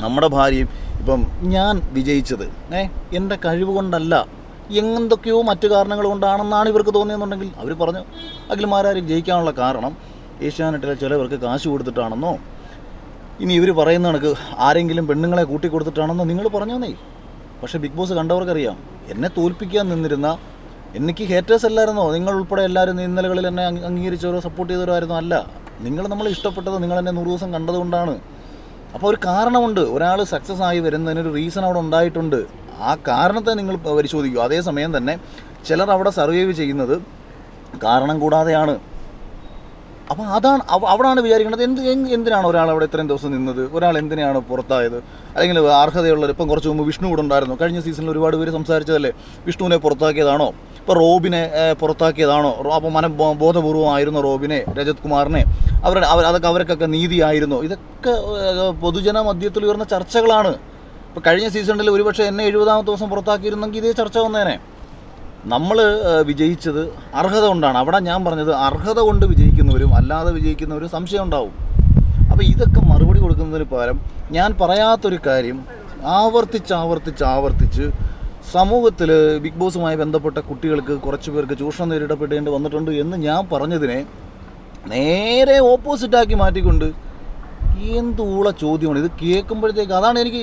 നമ്മുടെ ഭാര്യയും ഇപ്പം ഞാൻ വിജയിച്ചത് ഏ എന്റെ കഴിവ് കൊണ്ടല്ല എന്തൊക്കെയോ മറ്റു കാരണങ്ങൾ കൊണ്ടാണെന്നാണ് ഇവർക്ക് തോന്നിയെന്നുണ്ടെങ്കിൽ അവർ പറഞ്ഞു അഖിൽമാരാരും ജയിക്കാനുള്ള കാരണം ഏഷ്യാനെറ്റിലെ ചിലവർക്ക് കാശ് കൊടുത്തിട്ടാണെന്നോ? ഇനി ഇവർ പറയുന്ന കണക്ക് ആരെങ്കിലും പെണ്ണുങ്ങളെ കൂട്ടി കൊടുത്തിട്ടാണെന്നോ നിങ്ങൾ പറഞ്ഞോന്നേ. പക്ഷേ ബിഗ് ബോസ് കണ്ടവർക്കറിയാം എന്നെ തോൽപ്പിക്കാൻ നിന്നിരുന്ന എനിക്ക് ഹേറ്റേഴ്സ് അല്ലായിരുന്നോ? നിങ്ങൾ ഉൾപ്പെടെ എല്ലാവരും ഇന്നലകളിൽ എന്നെ അംഗീ- അംഗീകരിച്ചവരോ സപ്പോർട്ട് ചെയ്തവരോ ആയിരുന്നോ? അല്ല. നിങ്ങൾ നമ്മൾ ഇഷ്ടപ്പെട്ടത് നിങ്ങൾ എന്നെ നൂറ് ദിവസം കണ്ടതുകൊണ്ടാണ്. അപ്പോൾ ഒരു കാരണമുണ്ട്. ഒരാൾ സക്സസ് ആയി വരുന്നതിനൊരു റീസൺ അവിടെ ഉണ്ടായിട്ടുണ്ട്. ആ കാരണത്തെ നിങ്ങൾ പരിശോധിക്കുക. അതേസമയം തന്നെ ചിലർ അവിടെ സർവൈവ് ചെയ്യുന്നത് കാരണം കൂടാതെയാണ്. അപ്പോൾ അതാണ് അവ- അവിടാണ് വിചാരിക്കുന്നത്. എന്ത് എന്തിനാണ് ഒരാൾ അവിടെ ഇത്രയും ദിവസം നിന്നത്? ഒരാൾ എന്തിനാണ് പുറത്തായത്? അല്ലെങ്കിൽ അർഹതയുള്ളവർ ഇപ്പം കുറച്ച് മുമ്പ് വിഷ്ണു കൂടെ ഉണ്ടായിരുന്നു. കഴിഞ്ഞ സീസണിൽ ഒരുപാട് പേര് സംസാരിച്ചതല്ലേ? വിഷ്ണുവിനെ പുറത്താക്കിയതാണോ? ഇപ്പോൾ റോബിനെ പുറത്താക്കിയതാണോ? അപ്പോൾ മന ബോധപൂർവമായിരുന്ന റോബിനെ രജത് കുമാറിനെ അവരുടെ അവർ അതൊക്കെ അവർക്കൊക്കെ നീതിയായിരുന്നു. ഇതൊക്കെ പൊതുജന മധ്യത്തിൽ ഉയർന്ന ചർച്ചകളാണ്. ഇപ്പോൾ കഴിഞ്ഞ സീസണിൽ ഒരുപക്ഷെ എന്നെ എഴുപതാമത്തെ ദിവസം പുറത്താക്കിയിരുന്നെങ്കിൽ ഇതേ ചർച്ച വന്നേനെ. നമ്മൾ വിജയിച്ചത് അർഹത കൊണ്ടാണ്. അവിടെ ഞാൻ പറഞ്ഞത് അർഹത കൊണ്ട് വിജയിക്കുന്നവരും അല്ലാതെ വിജയിക്കുന്നവരും സംശയം ഉണ്ടാവും അപ്പോൾ ഇതൊക്കെ മറുപടി കൊടുക്കുന്നതിന് പകരം ഞാൻ പറയാത്തൊരു കാര്യം. ആവർത്തിച്ച് ആവർത്തിച്ച് ആവർത്തിച്ച് സമൂഹത്തിൽ ബിഗ് ബോസുമായി ബന്ധപ്പെട്ട കുട്ടികൾക്ക് കുറച്ച് പേർക്ക് ചൂഷണം നേരിടപ്പെടേണ്ടി വന്നിട്ടുണ്ട് എന്ന് ഞാൻ പറഞ്ഞതിനെ നേരെ ഓപ്പോസിറ്റാക്കി മാറ്റിക്കൊണ്ട് എന്തുള്ള ചോദ്യമാണ്. ഇത് കേൾക്കുമ്പോഴത്തേക്ക് അതാണ് എനിക്ക്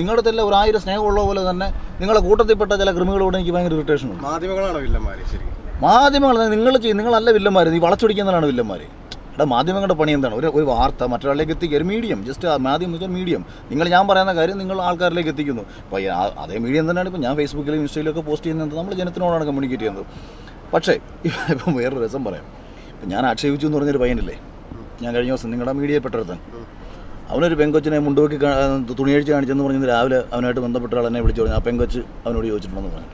നിങ്ങളുടെ തന്നെ ഒരു ആയിരം സ്നേഹമുള്ള പോലെ തന്നെ നിങ്ങളെ കൂട്ടത്തിൽപ്പെട്ട ചില ക്രിമികളോട് എനിക്ക് ഭയങ്കര ഇറിറ്റേഷൻ ഉണ്ട്. മാധ്യമങ്ങളാണ് വില്ലന്മാര് ശരി മാധ്യമങ്ങൾ നിങ്ങൾ ചെയ്യും നിങ്ങളല്ല വില്ലന്മാർ നീ വളച്ചൊടിക്കുന്നതാണ് വില്ലന്മാർ എടാ മാധ്യമങ്ങളുടെ പണി എന്താണ്? ഒരു ഒരു വാർത്ത മറ്റൊരാളിലേക്ക് എത്തിക്കുക. ഒരു മീഡിയം ജസ്റ്റ് മാധ്യമം വെച്ചാൽ മീഡിയം നിങ്ങൾ ഞാൻ പറയുന്ന കാര്യം നിങ്ങൾ ആൾക്കാരിലേക്ക് എത്തിക്കുന്നു. അപ്പോൾ അതേ മീഡിയം തന്നെയാണ് ഇപ്പോൾ ഞാൻ ഫേസ്ബുക്കിലും ഇൻസ്റ്റയിലും ഒക്കെ പോസ്റ്റ് ചെയ്യുന്നത്. നമ്മൾ ജനത്തിനോടാണ് കമ്മ്യൂണിക്കേറ്റ് ചെയ്യുന്നത്. പക്ഷേ ഇപ്പം വേറൊരു രസം പറയാം. ഇപ്പം ഞാൻ ആക്ഷേപിച്ചു എന്ന് പറഞ്ഞൊരു പയ്യനല്ലേ? ഞാൻ കഴിഞ്ഞ ദിവസം നിങ്ങളുടെ മീഡിയയിൽ പെട്ടെടുത്തൻ അവനൊരു പെങ്കൊച്ചിനെ മുണ്ടുവെക്കി തുണിയഴിച്ച് കാണിച്ചെന്ന് പറഞ്ഞത് രാവിലെ അവനായിട്ട് ബന്ധപ്പെട്ട ആൾ എന്നെ വിളിച്ചു പറഞ്ഞു ആ പെങ്കൊച്ച് അവനോട് ചോദിച്ചിട്ടുണ്ടെന്ന് പറഞ്ഞു.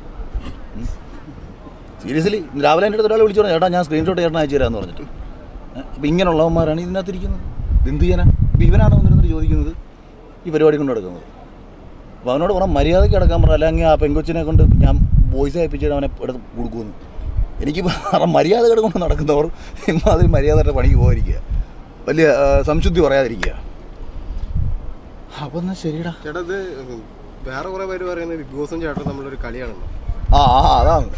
സീരിയസ്ലി രാവിലെ എന്റെ അടുത്ത് ഒരാൾ വിളിച്ചു പറഞ്ഞു ചേട്ടാ ഞാൻ സ്ക്രീൻഷോട്ട് ചേട്ടൻ അയച്ചു തരാമെന്ന് പറഞ്ഞിട്ട്. അപ്പം ഇങ്ങനെയുള്ളവന്മാരാണ് ഇതിനകത്തിരിക്കുന്നത്. ഇത് എന്ത് ചെയ്യാനാ? ഇപ്പം ഇവനാണ് വന്നിരുന്നിട്ട് ചോദിക്കുന്നത്? ഈ പരിപാടി കൊണ്ട് നടക്കുന്നത്. അപ്പോൾ അവനോട് പറഞ്ഞാൽ മര്യാദയ്ക്ക് അടക്കാൻ പറഞ്ഞാൽ അല്ലെങ്കിൽ ആ പെങ്കൊച്ചിനെ കൊണ്ട് ഞാൻ വോയിസ് അയപ്പിച്ചിട്ട് അവനെ എടുത്ത് കൊടുക്കുമെന്ന്. എനിക്ക് മര്യാദകൾ കൊണ്ട് നടക്കുന്നവർ ഇമാതിരി മര്യാദയുടെ പണിക്ക് പോകാതിരിക്കുക. വലിയ സംശുദ്ധി പറയാതിരിക്കുക. അപ്പം എന്നാൽ ശരിടാ ചേട്ടാ ഇത് വേറെ കുറെ പേര് പറയുന്നത് ബിഗ് ബോസും ചേട്ടൻ നമ്മളൊരു കളിയാണെന്ന് ആ ആ അതാണ്.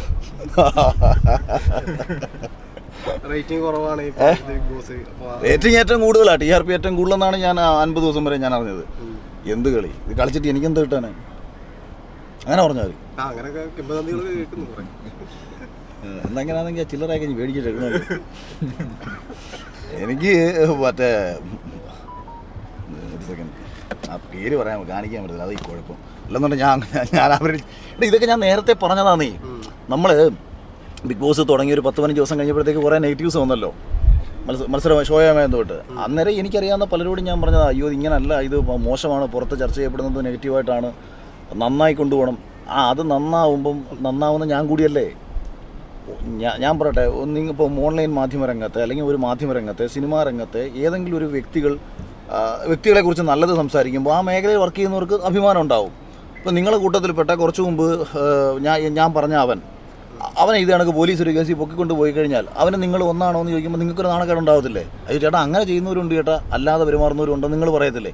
റേറ്റിംഗ് കുറവാണ് ഈ ബിഗ് ബോസ്. അപ്പൊ റേറ്റിംഗ് ഏറ്റവും കൂടുതലാണ് ടി ആർ പി ഏറ്റവും കൂടുതലെന്നാണ് ഞാൻ അൻപത് ദിവസം വരെ ഞാൻ അറിഞ്ഞത്. എന്ത് കളി? ഇത് കളിച്ചിട്ട് എനിക്കെന്ത് കിട്ടാനാ അങ്ങനെ പറഞ്ഞാൽ മതി. എന്തെങ്കിലാണെങ്കിൽ ചില്ലറയൊക്കെ മേടിച്ചിട്ട് എടുക്കണമല്ലോ എനിക്ക് മറ്റേ ഒരു സെക്കൻഡ് ആ പേര് പറയാൻ കാണിക്കാൻ പറ്റത്തില്ല. അത് ഈ കുഴപ്പം. അല്ലെന്നുണ്ടെങ്കിൽ ഞാൻ ഞാൻ അവർ ഇതൊക്കെ ഞാൻ നേരത്തെ പറഞ്ഞതാന്നേ നമ്മൾ ബിഗ് ബോസ് തുടങ്ങി ഒരു പത്ത് പതിനഞ്ച് ദിവസം കഴിഞ്ഞപ്പോഴത്തേക്ക് കുറേ നെഗറ്റീവ്സ് വന്നല്ലോ. മത്സര മത്സരം ഷോയുമായി തൊട്ട് അന്നേരം എനിക്കറിയാവുന്ന പലരോടും ഞാൻ പറഞ്ഞത് അയ്യോ ഇങ്ങനല്ല. ഇത് മോശമാണ്. പുറത്ത് ചർച്ച ചെയ്യപ്പെടുന്നത് നെഗറ്റീവായിട്ടാണ്. നന്നായി കൊണ്ടുപോകണം ആ അത് നന്നാവുമ്പം നന്നാവുന്ന ഞാൻ കൂടിയല്ലേ? ഞാൻ ഞാൻ പറയട്ടെ ഒന്നിങ്ങ ഓൺലൈൻ മാധ്യമരംഗത്തെ അല്ലെങ്കിൽ ഒരു മാധ്യമരംഗത്തെ സിനിമാ രംഗത്തെ ഏതെങ്കിലും ഒരു വ്യക്തികൾ വ്യക്തികളെക്കുറിച്ച് നല്ലത് സംസാരിക്കുമ്പോൾ ആ മേഖലയിൽ വർക്ക് ചെയ്യുന്നവർക്ക് അഭിമാനം ഉണ്ടാവും. ഇപ്പോൾ നിങ്ങളെ കൂട്ടത്തിൽപ്പെട്ട കുറച്ച് മുമ്പ് ഞാൻ ഞാൻ പറഞ്ഞ അവൻ അവനെ ഇത് കണക്ക് പോലീസ് ഒരു കേസിൽ പൊക്കിക്കൊണ്ട് പോയി കഴിഞ്ഞാൽ അവന് നിങ്ങൾ ഒന്നാണോ എന്ന് ചോദിക്കുമ്പോൾ നിങ്ങൾക്കൊരു നാണക്കേട് ഉണ്ടാവത്തില്ലേ അയ്യോ ചേട്ടാ അങ്ങനെ ചെയ്യുന്നവരുണ്ട് ചേട്ടാ അല്ലാതെ പെരുമാറുന്നവരുണ്ടെന്ന് നിങ്ങൾ പറയത്തില്ലേ?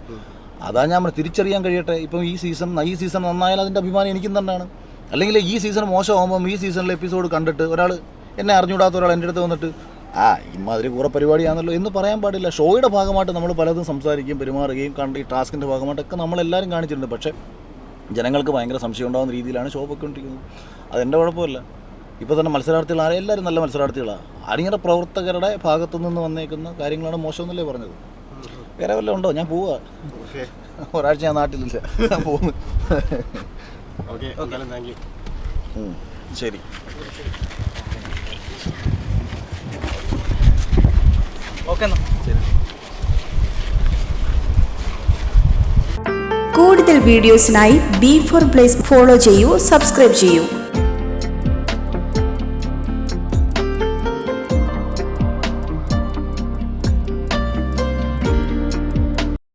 അതാ ഞാൻ തിരിച്ചറിയാൻ കഴിയട്ടെ. ഇപ്പം ഈ സീസൺ ഈ സീസൺ നന്നായാൽ അതിന്റെ അഭിമാനം എനിക്കും തന്നെയാണ്. അല്ലെങ്കിൽ ഈ സീസൺ മോശമാകുമ്പം ഈ സീസണിലെ എപ്പിസോഡ് കണ്ടിട്ട് ഒരാൾ എന്നെ അറിഞ്ഞുകൂടാത്ത ഒരാൾ എന്റെ അടുത്ത് വന്നിട്ട് ആ ഇമാതിരി കൂറ പരിപാടിയാണല്ലോ എന്ന് പറയാൻ പാടില്ല. ഷോയുടെ ഭാഗമായിട്ട് നമ്മൾ പലതും സംസാരിക്കുകയും പെരുമാറുകയും കണ്ട് ഈ ടാസ്കിന്റെ ഭാഗമായിട്ടൊക്കെ നമ്മളെല്ലാവരും കാണിച്ചിട്ടുണ്ട്. പക്ഷേ ജനങ്ങൾക്ക് ഭയങ്കര സംശയം ഉണ്ടാകുന്ന രീതിയിലാണ് ഷോ പൊയ്ക്കൊണ്ടിരിക്കുന്നത്. അതെന്റെ കുഴപ്പമില്ല. ഇപ്പോൾ തന്നെ മത്സരാർത്ഥികൾ എല്ലാവരും നല്ല മത്സരാർത്ഥികളാണ് അണിയറ പ്രവർത്തകരുടെ ഭാഗത്തു നിന്ന് വന്നേക്കുന്ന കാര്യങ്ങളാണ് മോശമെന്നല്ലേ പറഞ്ഞത്. വേറെ വല്ലതും ഉണ്ടോ? ഞാൻ പോവാ. ഓക്കെ ഒരാഴ്ച ഞാൻ നാട്ടിലില്ല. ഞാൻ പോകുന്നു ഓക്കെ എന്നാ. ശരി. കൂടുതൽ വീഡിയോസിനായി ബി ഫോർ പ്ലേസ് ഫോളോ ചെയ്യൂ സബ്സ്ക്രൈബ് ചെയ്യൂ.